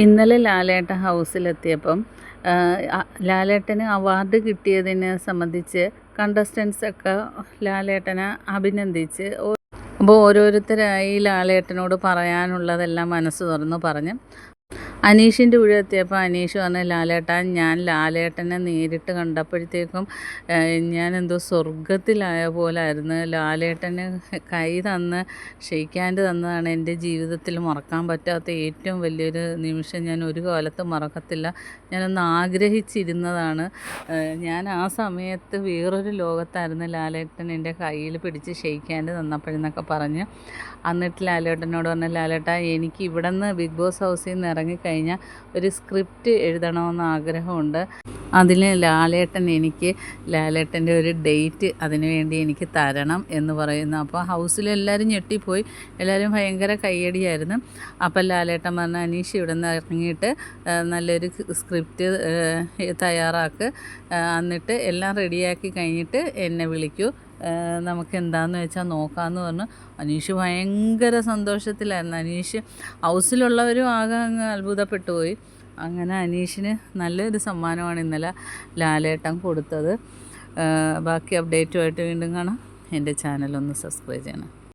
ഇന്നലെ ലാലേട്ട ഹൗസിലെത്തിയപ്പം ലാലേട്ടന് അവാർഡ് കിട്ടിയതിനെ സംബന്ധിച്ച് കണ്ടസ്റ്റൻസൊക്കെ ലാലേട്ടനെ അഭിനന്ദിച്ച് അപ്പോൾ ഓരോരുത്തരായി ലാലേട്ടനോട് പറയാനുള്ളതെല്ലാം മനസ്സ് തുറന്ന് പറഞ്ഞ്. അനീഷിന്റെ വീട് എത്തിയപ്പോൾ അനീഷ് പറഞ്ഞു ലാലേട്ടാ ഞാൻ ലാലേട്ടനെ നേരിട്ട് കണ്ടപ്പോഴത്തേക്കും ഞാൻ എന്തോ സ്വർഗത്തിലായ പോലായിരുന്നു. ലാലേട്ടന് കൈ തന്ന് ഷെയ്ക്ക് തന്നതാണ് എന്റെ ജീവിതത്തിൽ മറക്കാൻ പറ്റാത്ത ഏറ്റവും വലിയൊരു നിമിഷം. ഞാൻ ഒരു കാലത്ത് മറക്കത്തില്ല. ഞാനൊന്ന് ആഗ്രഹിച്ചിരുന്നതാണ്. ഞാൻ ആ സമയത്ത് വേറൊരു ലോകത്തായിരുന്നു ലാലേട്ടൻ എന്റെ കയ്യിൽ പിടിച്ച് ഷെയ്ക്ക് ഹാൻഡ് തന്നപ്പോഴെന്നൊക്കെ പറഞ്ഞ് എന്നിട്ട് ലാലേട്ടനോട് പറഞ്ഞ ലാലേട്ടാ എനിക്ക് ഇവിടെ നിന്ന് ബിഗ് ബോസ് ഹൗസിൽ നിന്ന് ഇറങ്ങി കഴിഞ്ഞാൽ ഒരു സ്ക്രിപ്റ്റ് എഴുതണമെന്ന് ആഗ്രഹമുണ്ട്. അതിൽ ലാലേട്ടൻ എനിക്ക് ലാലേട്ടന്റെ ഒരു ഡേറ്റ് അതിനു വേണ്ടി എനിക്ക് തരണം എന്ന് പറയുന്നു. അപ്പോൾ ഹൗസിലെല്ലാവരും ഞെട്ടിപ്പോയി. എല്ലാവരും ഭയങ്കര കയ്യടിയായിരുന്നു. അപ്പം ലാലേട്ടൻ പറഞ്ഞ അനീഷ് ഇവിടെ നിന്ന് ഇറങ്ങിയിട്ട് നല്ലൊരു സ്ക്രിപ്റ്റ് തയ്യാറാക്ക്. എന്നിട്ട് എല്ലാം റെഡിയാക്കി കഴിഞ്ഞിട്ട് എന്നെ വിളിക്കൂ. നമുക്ക് എന്താന്ന് വെച്ചാൽ നോക്കാമെന്ന് പറഞ്ഞു. അനീഷ് ഭയങ്കര സന്തോഷത്തിലായിരുന്നു. അനീഷ് ഹൗസിലുള്ളവരും ആകെ അങ്ങ് അത്ഭുതപ്പെട്ടു പോയി. അങ്ങനെ അനീഷിന് നല്ലൊരു സമ്മാനമാണ് ഇന്നലെ ലാലേട്ടൻ കൊടുത്തത്. ബാക്കി അപ്ഡേറ്റുമായിട്ട് വീണ്ടും കാണാം. എന്റെ ചാനലൊന്ന് സബ്സ്ക്രൈബ് ചെയ്യണം.